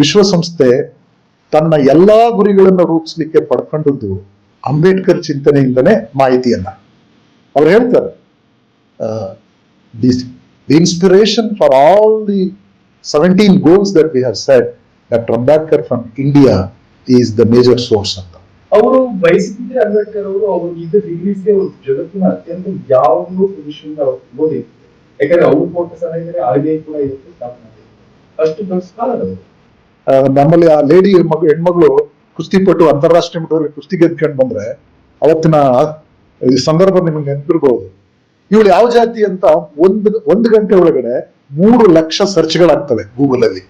ವಿಶ್ವಸಂಸ್ಥೆ ತನ್ನ ಎಲ್ಲಾ ಗುರಿಗಳನ್ನು ರೂಪಿಸ್ಲಿಕ್ಕೆ ಪಡ್ಕೊಂಡದ್ದು ಅಂಬೇಡ್ಕರ್ ಚಿಂತನೆಯಿಂದನೇ ಮಾಹಿತಿಯನ್ನ. ಅವ್ರು ಹೇಳ್ತಾರೆ the inspiration for all the seventeen goals that we have set doctor Ambedkar from India is the major source ಅಂತ ಅವರು ಬಯಸಿದ್ರೆ ಅಂಬೇಡ್ಕರ್ ಅವರು ಅವರು ಇದ್ದ ಡಿಗ್ರೀಸ್ಗೆ ಜಗತ್ತಿನ ಅತ್ಯಂತ ಯಾವ ಪೊಸಿಷನ್ ಓದಿದ್ರು. ಯಾಕಂದ್ರೆ ಅವ್ರು ಫೋಕಸ್ ಆಗಿದ್ರೆ ಆರ್ ಬಿ ಐ ಕೂಡ ಇರುತ್ತೆ ಸ್ಥಾಪನೆ ಅಷ್ಟು ದೊಡ್ಡ ಸ್ಥಾನ ನಮ್ಮಲ್ಲಿ ಆ ಲೇಡಿ ಮಗ ಹೆಣ್ಮಗಳು ಕುಸ್ತಿಪಟ್ಟು ಅಂತಾರಾಷ್ಟ್ರೀಯ ಮಟ್ಟದಲ್ಲಿ ಕುಸ್ತಿ ಗೆದ್ಕೊಂಡು ಬಂದ್ರೆ ಅವತ್ತಿನ ಈ ಸಂದರ್ಭ ನಿಮಗೆ ನೆನಪಿರ್ಬೋದು. ಇವಳು ಯಾವ ಜಾತಿ ಅಂತ ಒಂದು ಒಂದು ಗಂಟೆ ಒಳಗಡೆ ಮೂರು ಲಕ್ಷ ಸರ್ಚ್ಗಳಾಗ್ತವೆ ಗೂಗಲ್ ಅಲ್ಲಿ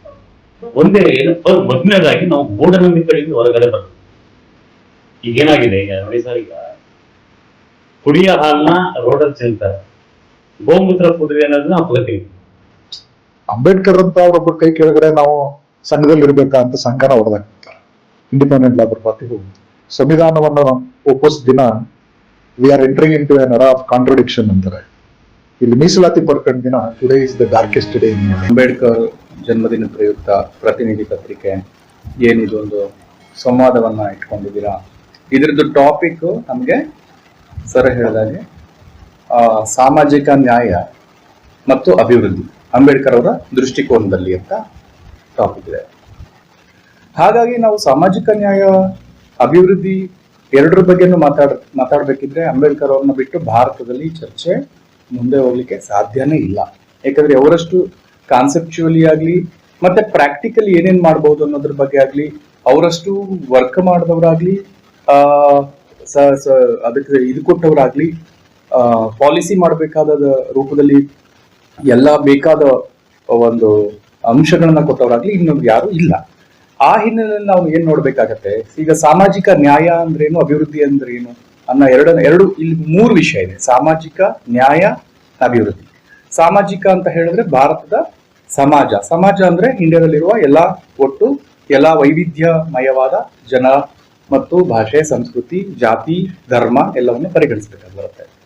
ಒಂದೇ ಏನಪ್ಪ ಮೊದಲನೇದಾಗಿ ನಾವು ಮೂಢನಂಬಿಕೆಗಳಿಂದ ಹೊರಗಡೆ ಬರ್ತದೆ ಈಗ ಏನಾಗಿದೆ ಈಗ ನೋಡಿ ಸರ್ ಈಗ ಕುಡಿಯ ಹಾಲ್ನ ರೋಡಲ್ಲಿ ಚೆಲ್ತಾರೆ. ಗೋಮೂತ್ರ ಕುಡಿದ್ರೆ ಅನ್ನೋದನ್ನ ಅಪಗತಿ ಅಂಬೇಡ್ಕರ್ ಅಂತ ಅವರೊಬ್ಬರ ಕೈ ಕೆಳಗಡೆ ನಾವು ಸಂಘದಲ್ಲಿ ಇರ್ಬೇಕಾ ಅಂತ ಸಂಘನ ಹೊಡೆದಾಕ್ತಾರೆ ಇಂಡಿಪೆಂಡೆಂಟ್ ಲೇಬರ್ ಪಾರ್ಟಿ ಸಂವಿಧಾನವನ್ನು ಒಪ್ಪಸ್ ದಿನ we are entering into an era of contradiction ಅಂತಾರೆ. ಇಲ್ಲಿ ಮೀಸಲಾತಿ ಪಡ್ಕೊಂಡ ದಿನ today is the darkest day Ambedkar ಜನ್ಮದಿನ ಪ್ರಯುಕ್ತ ಪ್ರತಿನಿಧಿ ಪತ್ರಿಕೆ ಏನಿದೊಂದು ಸಂವಾದವನ್ನ ಇಟ್ಕೊಂಡಿದ್ದೀರಾ? ಇದ್ರದ್ದು ಟಾಪಿಕ್ ನಮಗೆ ಸರ್ ಹೇಳಿದಾಗೆ ಸಾಮಾಜಿಕ ನ್ಯಾಯ ಮತ್ತು ಅಭಿವೃದ್ಧಿ. ಅಂಬೇಡ್ಕರ್ ಅವರ ದೃಷ್ಟಿಕೋನದಲ್ಲಿ ಅಂತ ಟಾಪಿಕ್ ಇದೆ. ಹಾಗಾಗಿ ನಾವು ಸಾಮಾಜಿಕ ನ್ಯಾಯ, ಅಭಿವೃದ್ಧಿ ಎರಡರ ಬಗ್ಗೆನೂ ಮಾತಾಡ, ಮಾತಾಡಬೇಕಿದ್ರೆ ಅಂಬೇಡ್ಕರ್ ಅವ್ರನ್ನ ಬಿಟ್ಟು ಭಾರತದಲ್ಲಿ ಚರ್ಚೆ ಮುಂದೆ ಹೋಗ್ಲಿಕ್ಕೆ ಸಾಧ್ಯನೇ ಇಲ್ಲ. ಯಾಕಂದ್ರೆ ಅವರಷ್ಟು ಕಾನ್ಸೆಪ್ಚುಯಲಿ ಆಗಲಿ, ಮತ್ತೆ ಪ್ರಾಕ್ಟಿಕಲಿ ಏನೇನ್ ಮಾಡ್ಬೋದು ಅನ್ನೋದ್ರ ಬಗ್ಗೆ ಆಗಲಿ, ಅವರಷ್ಟು ವರ್ಕ್ ಮಾಡಿದವರಾಗ್ಲಿ ಅದಕ್ಕೆ ಇದು ಕೊಟ್ಟವರಾಗ್ಲಿ ಪಾಲಿಸಿ ಮಾಡಬೇಕಾದ ರೂಪದಲ್ಲಿ ಎಲ್ಲ ಬೇಕಾದ ಒಂದು ಅಂಶಗಳನ್ನ ಕೊಟ್ಟವರಾಗ್ಲಿ ಇನ್ನೊಂದು ಯಾರು ಇಲ್ಲ. ಆ ಹಿನ್ನೆಲೆಯಲ್ಲಿ ನಾವು ಏನ್ ನೋಡ್ಬೇಕಾಗತ್ತೆ? ಈಗ ಸಾಮಾಜಿಕ ನ್ಯಾಯ ಅಂದ್ರೇನು, ಅಭಿವೃದ್ಧಿ ಅಂದ್ರೇನು ಅನ್ನೋ ಎರಡು ಎರಡು, ಇಲ್ಲಿ ಮೂರು ವಿಷಯ ಇದೆ. ಸಾಮಾಜಿಕ ನ್ಯಾಯ, ಅಭಿವೃದ್ಧಿ. ಸಾಮಾಜಿಕ ಅಂತ ಹೇಳಿದ್ರೆ ಭಾರತದ ಸಮಾಜ. ಸಮಾಜ ಅಂದ್ರೆ ಇಂಡಿಯಾದಲ್ಲಿರುವ ಎಲ್ಲಾ ಒಟ್ಟು ಎಲ್ಲಾ ವೈವಿಧ್ಯಮಯವಾದ ಜನ ಮತ್ತು ಭಾಷೆ, ಸಂಸ್ಕೃತಿ, ಜಾತಿ, ಧರ್ಮ ಎಲ್ಲವನ್ನು ಪರಿಗಣಿಸಬೇಕಾಗಿ ಬರುತ್ತೆ.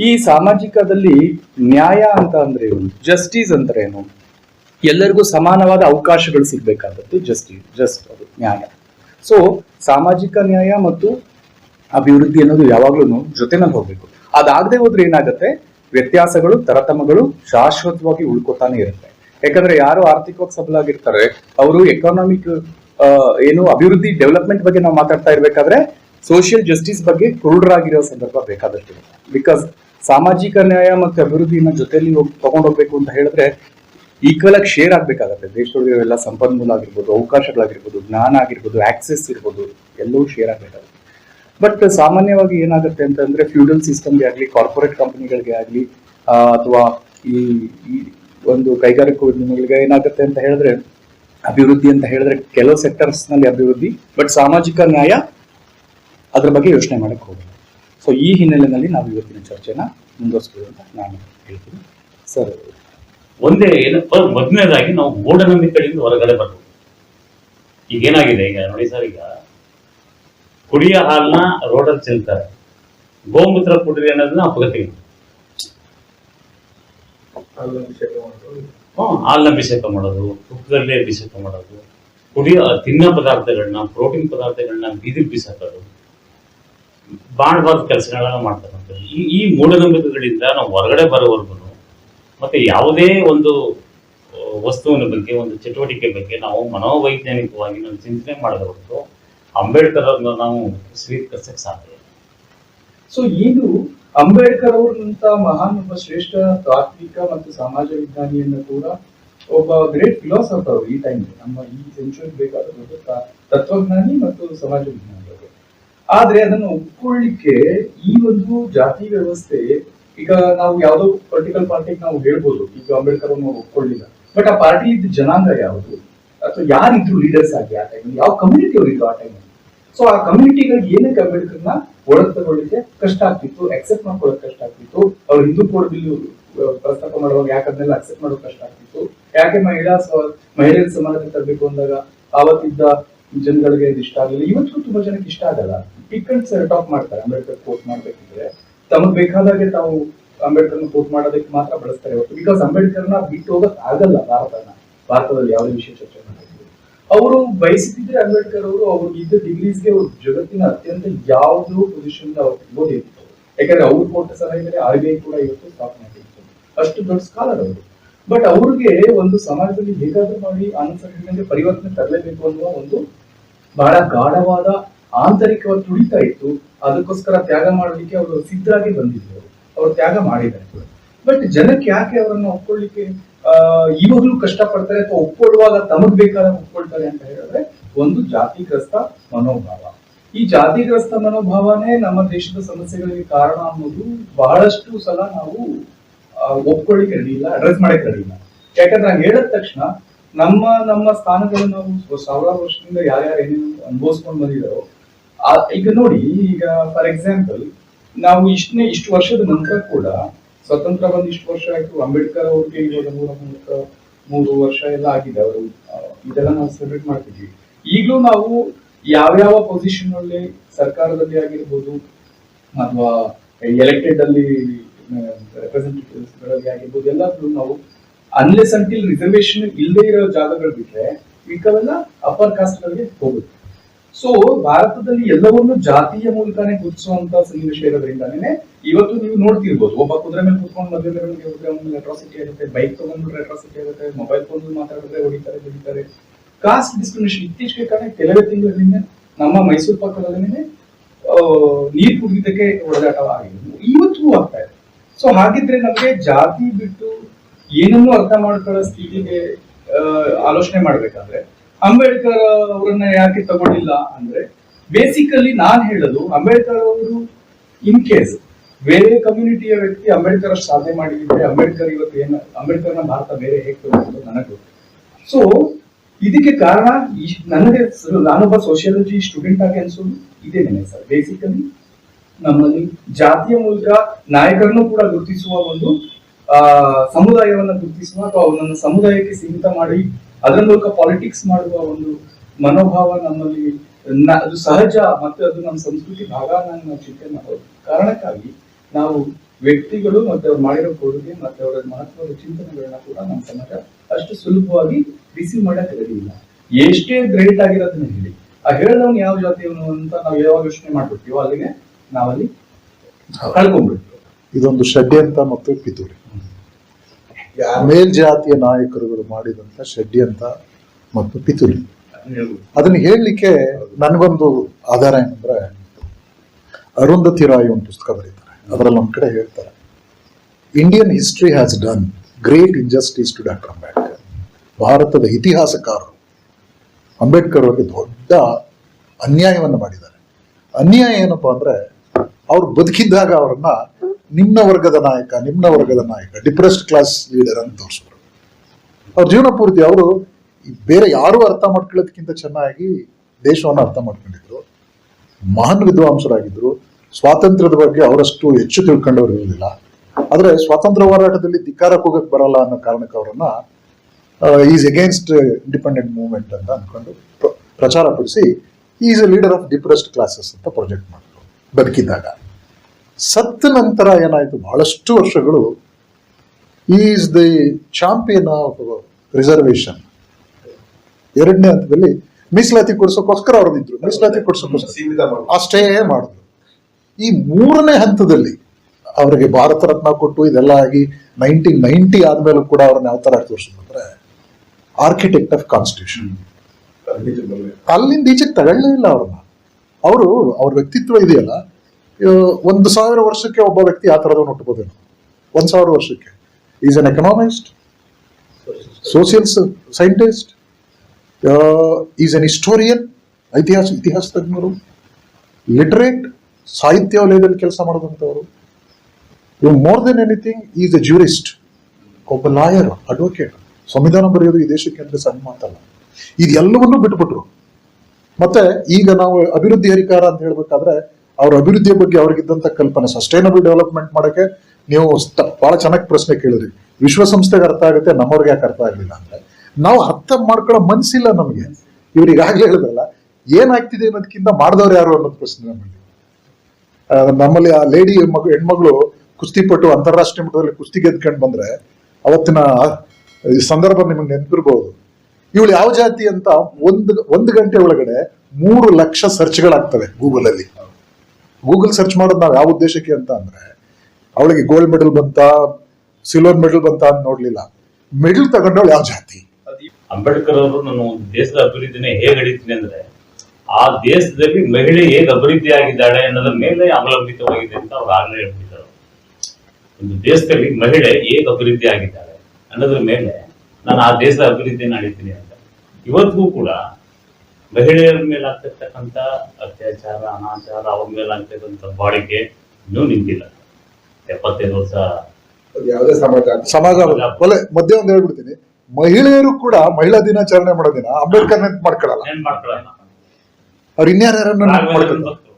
ಈ ಸಾಮಾಜಿಕದಲ್ಲಿ ನ್ಯಾಯ ಅಂತ ಅಂದ್ರೆ ಏನು? ಜಸ್ಟಿಸ್ ಅಂದ್ರೆ ಏನು ಎಲ್ಲರಿಗೂ ಸಮಾನವಾದ ಅವಕಾಶಗಳು ಸಿಗ್ಬೇಕಾದದ್ದು ಜಸ್ಟ್ ಜಸ್ಟ್ ಅದು, ನ್ಯಾಯ. ಸೊ ಸಾಮಾಜಿಕ ನ್ಯಾಯ ಮತ್ತು ಅಭಿವೃದ್ಧಿ ಅನ್ನೋದು ಯಾವಾಗ್ಲೂ ಜೊತೆನಲ್ಲಿ ಹೋಗ್ಬೇಕು. ಅದಾಗದೆ ಹೋದ್ರೆ ಏನಾಗುತ್ತೆ? ವ್ಯತ್ಯಾಸಗಳು, ತರತಮಗಳು ಶಾಶ್ವತವಾಗಿ ಉಳ್ಕೋತಾನೆ ಇರುತ್ತೆ. ಯಾಕಂದ್ರೆ ಯಾರು ಆರ್ಥಿಕವಾಗಿ ಸಬಲಾಗಿರ್ತಾರೆ, ಅವರು ಎಕನಾಮಿಕ್ ಏನು ಅಭಿವೃದ್ಧಿ ಡೆವಲಪ್ಮೆಂಟ್ ಬಗ್ಗೆ ನಾವು ಮಾತಾಡ್ತಾ ಇರ್ಬೇಕಾದ್ರೆ ಸೋಷಿಯಲ್ ಜಸ್ಟಿಸ್ ಬಗ್ಗೆ ಕುರುಡರಾಗಿರೋ ಸಂದರ್ಭ ಬೇಕಾದಷ್ಟು ಬಿಕಾಸ್ ಸಾಮಾಜಿಕ ನ್ಯಾಯ ಮತ್ತು ಅಭಿವೃದ್ಧಿನ ಜೊತೆಯಲ್ಲಿ ಹೋಗಿ ತಗೊಂಡೋಗ್ಬೇಕು ಅಂತ ಹೇಳಿದ್ರೆ ಈಕ್ವಲ್ ಆಗಿ ಶೇರ್ ಆಗ್ಬೇಕಾಗತ್ತೆ. ದೇಶದೊಳಗೆ ಎಲ್ಲ ಸಂಪನ್ಮೂಲ ಆಗಿರ್ಬೋದು ಅವಕಾಶಗಳಾಗಿರ್ಬೋದು, ಜ್ಞಾನ ಆಗಿರ್ಬೋದು ಆಕ್ಸೆಸ್ ಇರ್ಬೋದು, ಎಲ್ಲವೂ ಶೇರ್ ಆಗಬೇಕಾಗುತ್ತೆ. ಬಟ್ ಸಾಮಾನ್ಯವಾಗಿ ಏನಾಗುತ್ತೆ ಅಂತಂದ್ರೆ ಫ್ಯೂಡಲ್ ಸಿಸ್ಟಮ್ಗೆ ಆಗಲಿ ಕಾರ್ಪೊರೇಟ್ ಕಂಪನಿಗಳಿಗೆ ಆಗಲಿ ಅಥವಾ ಈ ಒಂದು ಕೈಗಾರಿಕಾ ಉದ್ಯಮಗಳಿಗೆ ಏನಾಗುತ್ತೆ ಅಂತ ಹೇಳಿದ್ರೆ, ಅಭಿವೃದ್ಧಿ ಅಂತ ಹೇಳಿದ್ರೆ ಕೆಲವು ಸೆಕ್ಟರ್ಸ್ನಲ್ಲಿ ಅಭಿವೃದ್ಧಿ ಬಟ್ ಸಾಮಾಜಿಕ ನ್ಯಾಯ ಅದ್ರ ಬಗ್ಗೆ ಯೋಚನೆ ಮಾಡಕ್ಕೆ ಹೋಗಲ್ಲ. ಸೊ ಈ ಹಿನ್ನೆಲೆಯಲ್ಲಿ ನಾವು ಇವತ್ತಿನ ಚರ್ಚೆನ ಮುಂದುವರಿಸ್ಬೋದು ಅಂತ ನಾನು ಹೇಳ್ತೀನಿ. ಸರ್ ಒಂದೇ ಏನಪ್ಪ ಮೊದಲನೇದಾಗಿ ನಾವು ಮೂಢನಂಬಿಕೆಗಳಿಂದ ಹೊರಗಡೆ ಬರ್ಬೋದು ಈಗ ಏನಾಗಿದೆ ಈಗ ನೋಡಿ ಸರ್ ಈಗ ಕುಡಿಯ ಹಾಲನ್ನ ರೋಡಲ್ಲಿ ಚೆಲ್ತಾರೆ. ಗೋಮೂತ್ರ ಕುಡಿರಿ ಅನ್ನೋದನ್ನ ಅಪಗತಿ ಹಾಲ್ನ ಅಭಿಷೇಕ ಮಾಡೋದು. ತುಪ್ಪದಲ್ಲೇ ಅಭಿಷೇಕ ಮಾಡೋದು ಕುಡಿಯ ತಿನ್ನೋ ಪದಾರ್ಥಗಳನ್ನ ಪ್ರೋಟೀನ್ ಪದಾರ್ಥಗಳನ್ನ ಬೀದಿಗೆ ಬಿಸಾಕೋದು ಮಾಡಬಾರ್ದು ಕೆಲಸಗಳನ್ನ ಮಾಡ್ತಕ್ಕಂಥದ್ದು ಈ ಈ ಮೂಢನಂಬಿಕೆಗಳಿಂದ ನಾವು ಹೊರಗಡೆ ಬರೋವರೆಗೂ ಮತ್ತೆ ಯಾವುದೇ ಒಂದು ವಸ್ತುವಿನ ಬಗ್ಗೆ, ಒಂದು ಚಟುವಟಿಕೆ ಬಗ್ಗೆ ನಾವು ಮನೋವೈಜ್ಞಾನಿಕವಾಗಿ ನಾವು ಚಿಂತನೆ ಮಾಡದ ಹೊರತು ಅಂಬೇಡ್ಕರ್ ಅವ್ರನ್ನ ನಾವು ಸ್ವೀಕರಿಸಕ್ಕೆ ಸಾಧ್ಯ. ಸೊ ಇದು ಅಂಬೇಡ್ಕರ್ ಅವರಂತ ಮಹಾನ್ ಒಬ್ಬ ಶ್ರೇಷ್ಠ ತಾತ್ವಿಕ ಮತ್ತು ಸಮಾಜ ವಿಜ್ಞಾನಿಯನ್ನ ಕೂಡ ಒಬ್ಬ ಗ್ರೇಟ್ ಫಿಲಾಸಫರ್ ಈ ಟೈಮ್ ನಮ್ಮ ಈ ಸೆಂಚುರಿ ಬೇಕಾದ ತತ್ವಜ್ಞಾನಿ ಮತ್ತು ಸಮಾಜ ವಿಜ್ಞಾನಿ ಆದ್ರೆ ಅದನ್ನು ಒಪ್ಕೊಳ್ಳಿಕ್ಕೆ ಈ ಒಂದು ಜಾತಿ ವ್ಯವಸ್ಥೆ ಈಗ ನಾವು ಯಾವ್ದೋ ಪೊಲಿಟಿಕಲ್ ಪಾರ್ಟಿಗೆ ನಾವು ಹೇಳ್ಬೋದು. ಈಗ ಅಂಬೇಡ್ಕರ್ ಅವ್ರನ್ನ ಒಪ್ಕೊಳ್ಳಿಲ್ಲ. ಬಟ್ ಆ ಪಾರ್ಟಿ ಇದ್ದ ಜನಾಂಗ ಯಾವುದು? ಅಥವಾ ಯಾರಿದ್ರು ಲೀಡರ್ಸ್ ಆಗಿ ಆ ಟೈಮ್ ಯಾವ ಕಮ್ಯುನಿಟಿ ಅವರಿದ್ರು ಆ ಟೈಮ್ ಸೊ ಆ ಕಮ್ಯುನಿಟಿಗಳಿಗೆ ಏನಕ್ಕೆ ಅಂಬೇಡ್ಕರ್ನ ಒಳಗ್ ತಗೊಳ್ಳಿಕ್ಕೆ ಕಷ್ಟ ಆಗ್ತಿತ್ತು ಅಕ್ಸೆಪ್ಟ್ ಮಾಡ್ಕೊಳ್ಳೋಕೆ ಕಷ್ಟ ಆಗ್ತಿತ್ತು? ಅವ್ರು ಹಿಂದೂ ಕೋಡ್ ಬಿಲ್ ಪ್ರಸ್ತಾಪ ಮಾಡುವಾಗ ಯಾಕೆ ಅದನ್ನೆಲ್ಲ ಅಕ್ಸೆಪ್ಟ್ ಮಾಡೋಕೆ ಕಷ್ಟ ಆಗ್ತಿತ್ತು? ಯಾಕೆ ಮಹಿಳಾ ಮಹಿಳೆಯರ ಸಮಾನತೆ ತರಬೇಕು ಅಂದಾಗ ಆವತ್ತಿದ್ದ ಜನಗಳಿಗೆ ಇಷ್ಟ ಆಗಲಿಲ್ಲ? ಇವತ್ತು ತುಂಬಾ ಜನಕ್ಕೆ ಇಷ್ಟ ಆಗಲ್ಲ. ಪಿಕ್ ಅಂಡ್ ಟಾಪ್ ಮಾಡ್ತಾರೆ. ಅಂಬೇಡ್ಕರ್ ಕೋಟ್ ಮಾಡ್ಬೇಕಿದ್ರೆ. ತಮಗ್ ಬೇಕಾದಾಗೆ ತಾವು ಅಂಬೇಡ್ಕರ್ನ ಕೋಟ್ ಮಾಡೋದಕ್ಕೆ ಮಾತ್ರ ಬಳಸ್ತಾರೆ ಹೊರತು. ಬಿಕಾಸ್ ಅಂಬೇಡ್ಕರ್ನ ಬಿಟ್ಟು ಹೋಗಕ್ ಆಗಲ್ಲ ಭಾರತನ. ಭಾರತದಲ್ಲಿ ಯಾವುದೇ ವಿಷಯ ಚರ್ಚೆ ಮಾಡಿದ್ರು ಅವರು ಬಯಸಿದ್ರೆ ಅಂಬೇಡ್ಕರ್ ಅವರು ಅವ್ರಿಗೆ ಇದ್ದ ಡಿಗ್ರೀಸ್ಗೆ ಅವ್ರು ಜಗತ್ತಿನ ಅತ್ಯಂತ ಯಾವುದೋ ಪೊಸಿಷನ್ ಓದಿರ್ತಾರೆ ಯಾಕಂದ್ರೆ ಅವ್ರು ಕೊಟ್ಟ ಸಲಹೆ ಆರ್ ಬಿ ಐ ಕೂಡ ಇವತ್ತು ಸ್ಥಾಪನೆ ಆಗಿತ್ತು ಅಷ್ಟು ದೊಡ್ಡ ಸ್ಕಾಲರ್ ಅವರು. ಬಟ್ ಅವ್ರಿಗೆ ಒಂದು ಸಮಾಜದಲ್ಲಿ ಹೇಗಾದ್ರೂ ಮಾಡಿ ಅನುಸರಣೆಗೆ ಪರಿವರ್ತನೆ ತರಲೇಬೇಕು ಅನ್ನುವ ಒಂದು ಬಹಳ ಗಾಢವಾದ ಆಂತರಿಕವಾದ ತುಳಿತಾ ಇತ್ತು, ಅದಕ್ಕೋಸ್ಕರ ತ್ಯಾಗ ಮಾಡಲಿಕ್ಕೆ ಅವರು ಸಿದ್ಧರಾಗಿ ಬಂದಿದ್ರು. ಅವರು ತ್ಯಾಗ ಮಾಡಿದ್ದಾರೆ ಬಟ್ ಜನಕ್ಕೆ ಯಾಕೆ ಅವರನ್ನ ಒಪ್ಕೊಳ್ಳಿಕ್ಕೆ ಇವಾಗಲೂ ಕಷ್ಟಪಡ್ತಾರೆ ಅಥವಾ ಒಪ್ಕೊಳ್ಳುವಾಗ ತಮಗ್ ಬೇಕಾದ ಒಪ್ಕೊಳ್ತಾರೆ ಅಂತ ಹೇಳಿದ್ರೆ ಒಂದು ಜಾತಿಗ್ರಸ್ತ ಮನೋಭಾವ. ಈ ಜಾತಿಗ್ರಸ್ತ ಮನೋಭಾವನೇ ನಮ್ಮ ದೇಶದ ಸಮಸ್ಯೆಗಳಿಗೆ ಕಾರಣ ಅನ್ನೋದು ಬಹಳಷ್ಟು ಸಲ ನಾವು ಒಪ್ಕೊಳ್ಳಿಕ್ಕೆ ಇಲ್ಲ ಅಡ್ರೆಸ್ ಮಾಡಕ್ಕೆ ರೆಡಿ ಇಲ್ಲ. ಯಾಕಂದ್ರೆ ನಾನು ಹೇಳಿದ ತಕ್ಷಣ ನಮ್ಮ ನಮ್ಮ ಸ್ಥಾನಗಳನ್ನ ನಾವು ಸಾವಿರಾರು ವರ್ಷದಿಂದ ಯಾರ್ಯಾರು ಏನೇನು ಅನುಭವಿಸ್ಕೊಂಡು ಬಂದಿದ್ದಾರೋ ಈಗ ನೋಡಿ, ಈಗ ಫಾರ್ ಎಕ್ಸಾಂಪಲ್ ನಾವು ಇಷ್ಟನೇ ಇಷ್ಟು ವರ್ಷದ ನಂತರ ಕೂಡ ಸ್ವತಂತ್ರ ಬಂದು ಇಷ್ಟು ವರ್ಷ ಆಯ್ತು, ಅಂಬೇಡ್ಕರ್ ಅವ್ರಿಗೆ ಇವಾಗ ನೂರ ಮೂಲಕ ಮೂರು ವರ್ಷ ಎಲ್ಲ ಆಗಿದೆ ಅವರು ಇದೆಲ್ಲ ನಾವು ಸೆಲೆಬ್ರೇಟ್ ಮಾಡ್ತಿದ್ವಿ. ಈಗಲೂ ನಾವು ಯಾವ್ಯಾವ ಪೊಸಿಷನ್ ಅಲ್ಲಿ ಸರ್ಕಾರದಲ್ಲಿ ಆಗಿರ್ಬೋದು, ಅಥವಾ ಎಲೆಕ್ಟೆಡ್ ಅಲ್ಲಿ ರೆಪ್ರೆಸೆಂಟೇಟಿವ್ಸ್ ಆಗಿರ್ಬೋದು, ಎಲ್ಲಾದ್ರೂ ನಾವು ಅನ್ಲೆಸ್ ಅಂಟಿಲ್ ರಿಸರ್ವೇಶನ್ ಇಲ್ಲದೆ ಇರೋ ಜಾಗಗಳು ಬಿಟ್ಟರೆ ಮಿಕ್ಕವೆಲ್ಲ ಅಪ್ಪರ್ ಕಾಸ್ಟ್ ಗಳಿಗೆ ಹೋಗುತ್ತೆ. ಸೊ ಭಾರತದಲ್ಲಿ ಎಲ್ಲವನ್ನೂ ಜಾತಿಯ ಮೂಲಕನೇ ಗುರುತಿಸುವಂತ ಸನ್ನಿವೇಶ ಇರೋದ್ರಿಂದಾನೇ ಇವತ್ತು ನೀವು ನೋಡ್ತಿರ್ಬೋದು, ಒಬ್ಬ ಕುದುರೆ ಮೇಲೆ ಕುತ್ಕೊಂಡು ಮದುವೆ ಹೋದ್ರೆ ಒಂದು ಅಟ್ರಾಸಿಟಿ ಆಗುತ್ತೆ ಬೈಕ್ ತಗೊಂಡ್ಬಿಟ್ರೆ ಅಟ್ರಾಸಿಟಿ ಆಗುತ್ತೆ ಮೊಬೈಲ್ ಫೋನ್ ಮಾತಾಡಿದ್ರೆ ಹೊಡಿತಾರೆ ಹೊಡಿತಾರೆ ಕಾಸ್ಟ್ ಡಿಸ್ಕ್ರಿಮಿನೇಷನ್ ಇತ್ತೀಚೆಗೆ ಕಾರಣ ಕೆಲವೇ ತಿಂಗಳಿಂದ ನಮ್ಮ ಮೈಸೂರು ಪಕ್ಕದಲ್ಲೇ ನೀರು ಕುಡಿದಕ್ಕೆ ಹೊಡೆದಾಟ ಇವತ್ತು ಆಗ್ತಾ ಇದೆ. ಸೊ ಹಾಗಿದ್ರೆ ನಮಗೆ ಜಾತಿ ಬಿಟ್ಟು ಏನನ್ನೂ ಅರ್ಥ ಮಾಡ್ಕೊಳ್ಳೋ ಸ್ಥಿತಿಗೆ ಆಲೋಚನೆ ಮಾಡ್ಬೇಕಾದ್ರೆ ಅಂಬೇಡ್ಕರ್ ಅವರನ್ನ ಯಾಕೆ ತಗೊಂಡಿಲ್ಲ ಅಂದ್ರೆ ಬೇಸಿಕಲಿ ನಾನ್ ಹೇಳೋದು ಅಂಬೇಡ್ಕರ್ ಅವರು ಇನ್ ಕೇಸ್ ಬೇರೆ ಕಮ್ಯುನಿಟಿಯ ವ್ಯಕ್ತಿ ಅಂಬೇಡ್ಕರ್ ಸಾಧನೆ ಮಾಡಿದ್ರೆ ಅಂಬೇಡ್ಕರ್ ಇವತ್ತು ಏನು ಅಂಬೇಡ್ಕರ್ನ ಭಾರತ ಬೇರೆ ಹೇಗೆ ತಗೊಂಡು ನನಗೆ ಸೊ ಇದಕ್ಕೆ ಕಾರಣ ನನಗೆ ನಾನೊಬ್ಬ ಸೋಷಿಯಾಲಜಿ ಸ್ಟೂಡೆಂಟ್ ಆಗಿ ಅನ್ಸೋದು. ಇದೇನೆ ಸರ್. ಬೇಸಿಕಲಿ ನಮ್ಮಲ್ಲಿ ಜಾತಿಯ ಮೂಲಕ ನಾಯಕರನ್ನು ಕೂಡ ಗುರುತಿಸುವ ಒಂದು, ಆ, ಸಮುದಾಯವನ್ನ ಗುರುತಿಸುವ ಅಥವಾ ಅವನನ್ನು ಸಮುದಾಯಕ್ಕೆ ಸೀಮಿತ ಮಾಡಿ ಅದರ ಮೂಲಕ ಪಾಲಿಟಿಕ್ಸ್ ಮಾಡುವ ಒಂದು ಮನೋಭಾವ ನಮ್ಮಲ್ಲಿ ಅದು ಸಹಜ ಮತ್ತೆ ಅದು ನಮ್ಮ ಸಂಸ್ಕೃತಿ ಭಾಗ ನಾನು ನಾವು ಚಿಂತೆ ಮಾಡೋದು ಕಾರಣಕ್ಕಾಗಿ ನಾವು ವ್ಯಕ್ತಿಗಳು ಮತ್ತೆ ಅವ್ರು ಮಾಡಿರೋ ಕೊಡುಗೆ ಮತ್ತೆ ಅವರ ಮಹತ್ವದ ಚಿಂತನೆಗಳನ್ನ ಕೂಡ ನಮ್ಮ ಸಮಾಜ ಅಷ್ಟು ಸುಲಭವಾಗಿ ರಿಸೀವ್ ಮಾಡಕ್ ಇರಲಿಲ್ಲ ಎಷ್ಟೇ ಗ್ರೇಟ್ ಆಗಿರೋದನ್ನ ಹೇಳಿ. ಆ ಹೇಳಿದವನು ಯಾವ ಜಾತಿಯವನು ಅಂತ ನಾವು ಯಾವಾಗ ಯೋಚನೆ ಮಾಡ್ಬಿಡ್ತೀವೋ ಅಲ್ಲಿಗೆ ನಾವಲ್ಲಿ ಕಳ್ಕೊಂಡ್ಬಿಡ್ತೀವಿ. ಇದೊಂದು ಷಡ್ಯಂತ ಮತ್ತು ಪಿತೂರಿ. ಮೇಲ್ಜಾತಿಯ ನಾಯಕರುಗಳು ಮಾಡಿದಂತ ಷಡ್ಯಂತ ಮತ್ತು ಪಿತುಲಿ ಅದನ್ನು ಹೇಳಲಿಕ್ಕೆ ನನಗೊಂದು ಆಧಾರ ಏನಂದ್ರೆ ಅರುಂಧತಿ ರಾಯ್ ಒಂದು ಪುಸ್ತಕ ಬರೀತಾರೆ. ಅದರಲ್ಲಿ ನಮ್ಮ ಕಡೆ ಹೇಳ್ತಾರೆ Indian history has done great injustice to doctor Ambedkar ಭಾರತದ ಇತಿಹಾಸಕಾರರು ಅಂಬೇಡ್ಕರ್ ಅವರಿಗೆ ದೊಡ್ಡ ಅನ್ಯಾಯವನ್ನು ಮಾಡಿದ್ದಾರೆ. ಅನ್ಯಾಯ ಏನಪ್ಪಾ ಅಂದ್ರೆ ಅವ್ರು ಬದುಕಿದ್ದಾಗ ಅವರನ್ನ ನಿಮ್ನ ವರ್ಗದ ನಾಯಕ ನಿಮ್ನ ವರ್ಗದ ನಾಯಕ ಡಿಪ್ರೆಸ್ಡ್ ಕ್ಲಾಸ್ ಲೀಡರ್ ಅಂತ ತೋರಿಸಿದ್ರು. ಅವ್ರ ಜೀವನ ಪೂರ್ತಿ ಅವರು ಬೇರೆ ಯಾರು ಅರ್ಥ ಮಾಡ್ಕೊಳ್ಳೋದಕ್ಕಿಂತ ಚೆನ್ನಾಗಿ ದೇಶವನ್ನು ಅರ್ಥ ಮಾಡ್ಕೊಂಡಿದ್ರು. ಮಹಾನ್ ವಿದ್ವಾಂಸರಾಗಿದ್ರು. ಸ್ವಾತಂತ್ರ್ಯದ ಬಗ್ಗೆ ಅವರಷ್ಟು ಹೆಚ್ಚು ತಿಳ್ಕೊಂಡವರು ಇರಲಿಲ್ಲ. ಆದರೆ ಸ್ವಾತಂತ್ರ್ಯ ಹೋರಾಟದಲ್ಲಿ ಧಿಕ್ಕಾರಕ್ಕೆ ಹೋಗಕ್ಕೆ ಬರಲ್ಲ ಅನ್ನೋ ಕಾರಣಕ್ಕೆ ಅವರನ್ನು ಈಸ್ ಎಗೇನ್ಸ್ಟ್ ಇಂಡಿಪೆಂಡೆಂಟ್ ಮೂವ್ಮೆಂಟ್ ಅಂತ ಅಂದ್ಕೊಂಡು ಪ್ರ- ಪ್ರಚಾರ ಪಡಿಸಿ is a leader of depressed classes ಅಂತ ಪ್ರೊಜೆಕ್ಟ್ ಮಾಡಿದ್ರು. ಬದುಕಿದ್ದಾಗ. ಸತ್ತ ನಂತರ ಏನಾಯಿತು? ಬಹಳಷ್ಟು ವರ್ಷಗಳು is the champion of reservation ಎರಡನೇ ಹಂತದಲ್ಲಿ ಮೀಸಲಾತಿ ಕೊಡ್ಸೋಕ್ಕೋಸ್ಕರ ಅವ್ರದ್ದಿದ್ರು ಮೀಸಲಾತಿ ಕೊಡ್ಸೋಕ್ಕೋಸ್ಕರ. ಅಷ್ಟೇ ಮಾಡಿದ್ರು ಈ ಮೂರನೇ ಹಂತದಲ್ಲಿ ಅವರಿಗೆ ಭಾರತ ರತ್ನ ಕೊಟ್ಟು ಇದೆಲ್ಲ ಆಗಿ ನೈನ್ಟೀನ್ ನೈಂಟಿ ಆದ್ಮೇಲೂ ಕೂಡ ಅವ್ರನ್ನ ಯಾವ ಥರ ತೋರಿಸಿದ್ರು ಅಂದ್ರೆ ಆರ್ಕಿಟೆಕ್ಟ್ ಆಫ್ ಕಾನ್ಸ್ಟಿಟ್ಯೂಷನ್ ಅಲ್ಲಿಂದ ಈಚೆಗೆ ತಗೊಳ್ಳೇ ಇಲ್ಲ ಅವ್ರನ್ನ. ಅವರು ಅವ್ರ ವ್ಯಕ್ತಿತ್ವ ಇದೆಯಲ್ಲ ಒಂದು ಸಾವಿರ ವರ್ಷಕ್ಕೆ ಒಬ್ಬ ವ್ಯಕ್ತಿ ಆ ಥರದವನು ಹುಟ್ಟಬೋದೇನೋ. ಒಂದು ಸಾವಿರ ವರ್ಷಕ್ಕೆ. Is an economist social scientist is an historian ಐತಿಹಾಸ ಇತಿಹಾಸ ತಜ್ಞರು ಲಿಟರೇಟ್ ಸಾಹಿತ್ಯ ವಲಯದಲ್ಲಿ ಕೆಲಸ ಮಾಡಿದಂಥವರು you more than anything is a jurist ಒಬ್ಬ ಲಾಯರ್ ಅಡ್ವೊಕೇಟ್ ಸಂವಿಧಾನ ಬರೆಯೋದು ಈ ದೇಶಕ್ಕೆ ಅಂದ್ರೆ ಸಣ್ಣ ಮಾತಲ್ಲ. ಇದೆಲ್ಲವನ್ನೂ ಬಿಟ್ಬಿಟ್ರು. ಮತ್ತೆ ಈಗ ನಾವು ಅಭಿವೃದ್ಧಿ ಅಧಿಕಾರ ಅಂತ ಹೇಳ್ಬೇಕಾದ್ರೆ ಅವ್ರ ಅಭಿವೃದ್ಧಿಯ ಬಗ್ಗೆ ಅವ್ರಿಗಿದ್ದಂತ ಕಲ್ಪನೆ ಸಸ್ಟೈನಬಲ್ ಡೆವಲಪ್ಮೆಂಟ್ ಮಾಡಕ್ಕೆ ನೀವು ಬಹಳ ಚೆನ್ನಾಗಿ ಪ್ರಶ್ನೆ ಕೇಳಿದ್ರಿ. ವಿಶ್ವಸಂಸ್ಥೆಗೆ ಅರ್ಥ ಆಗುತ್ತೆ, ನಮ್ಮವ್ರಿಗೆ ಯಾಕೆ ಅರ್ಥ ಆಗಲಿಲ್ಲ ಅಂದ್ರೆ. ನಾವು ಅರ್ಥ ಮಾಡ್ಕೊಳ್ಳೋ ಮನ್ಸಿಲ್ಲ ನಮಗೆ. ಇವ್ರಿಗಾಗ್ಲೇ ಹೇಳಿದ್ರಲ್ಲ ಏನಾಗ್ತಿದೆ ಅನ್ನೋದಕ್ಕಿಂತ ಮಾಡಿದವ್ರು ಯಾರು ಅನ್ನೋದು ಪ್ರಶ್ನೆ ನಮ್ಮಲ್ಲಿ ನಮ್ಮಲ್ಲಿ ಆ ಲೇಡಿ ಮಗು, ಹೆಣ್ಮಗಳು ಕುಸ್ತಿಪಟ್ಟು ಅಂತಾರಾಷ್ಟ್ರೀಯ ಮಟ್ಟದಲ್ಲಿ ಕುಸ್ತಿ ಗೆದ್ಕೊಂಡು ಬಂದ್ರೆ, ಅವತ್ತಿನ ಈ ಸಂದರ್ಭ ನಿಮಗೆ ನೆನಪಿರ್ಬೋದು. ಇವಳು ಯಾವ ಜಾತಿ ಅಂತ ಒಂದು ಒಂದು ಗಂಟೆ ಒಳಗಡೆ ಮೂರು ಲಕ್ಷ ಸರ್ಚ್ಗಳಾಗ್ತವೆ ಗೂಗಲ್ ಅಲ್ಲಿ. ಗೂಗಲ್ ಸರ್ಚ್ ಮಾಡೋದು ನಾವು ಯಾವ ಉದ್ದೇಶಕ್ಕೆ ಅಂತ ಅಂದ್ರೆ, ಅವಳಿಗೆ ಗೋಲ್ಡ್ ಮೆಡಲ್ ಬಂತ ಸಿಲ್ವರ್ ಮೆಡಲ್ ಬಂತ ಅಂತ ನೋಡ್ಲಿಲ್ಲ. ಮೆಡಲ್ ತಗೊಂಡವಳು ಯಾವ ಜಾತಿ? ಅಂಬೇಡ್ಕರ್ ಅವರು ನಾನು ದೇಶದ ಅಭಿವೃದ್ಧಿನ ಹೇಗೆ ಹಿಡಿತೀನಿ ಅಂದ್ರೆ, ಆ ದೇಶದಲ್ಲಿ ಮಹಿಳೆ ಹೇಗೆ ಅಭಿವೃದ್ಧಿ ಆಗಿದ್ದಾಳೆ ಅನ್ನೋದ್ರ ಮೇಲೆ ಅವಲಂಬಿತವಾಗಿದೆ ಅಂತ ಅವ್ರು ಆಗ್ಲೇ ಹೇಳ್ತಿದ್ದಾರೆ ಒಂದು ದೇಶದಲ್ಲಿ ಮಹಿಳೆ ಹೇಗೆ ಅಭಿವೃದ್ಧಿ ಆಗಿದ್ದಾಳೆ ಅನ್ನೋದ್ರ ಮೇಲೆ ನಾನು ಆ ದೇಶದ ಅಭಿವೃದ್ಧಿನ ಹಿಡಿತೀನಿ ಅಂತ. ಇವತ್ತಿಗೂ ಕೂಡ ಮಹಿಳೆಯರ ಮೇಲೆ ಆಗ್ತಿರ್ತಕ್ಕಂಥ ಅತ್ಯಾಚಾರ ಅನಾಚಾರ ಅವ್ರ ಮೇಲೆ ಆಗ್ತಿರ್ತಕ್ಕಂಥ ಬಾಳಿಕೆ ಇನ್ನೂ ನಿಂತಿಲ್ಲ. ಎಪ್ಪತ್ತೈದು ವರ್ಷ ಯಾವುದೇ ಸಮಾಜ ಸಮಾಜ ಒಲೆ ಮಧ್ಯೆ ಒಂದು ಹೇಳ್ಬಿಡ್ತೀನಿ. ಮಹಿಳೆಯರು ಕೂಡ ಮಹಿಳಾ ದಿನಾಚರಣೆ ಮಾಡೋ ದಿನ ಅಂಬೇಡ್ಕರ್ ನೆನ್ಪು ಮಾಡ್ಕೊಳಲ್ಲ ಏನ್ ಮಾಡ್ಕೊಳ್ಳೋಣ ಅವ್ರು ಇನ್ಯಾರ್ಯಾರನ್ನ ನೆನ್ಪು ರಾಘವೇಂದ್ರ ಮಾಡ್ಕೊಳ್ತಾರೆ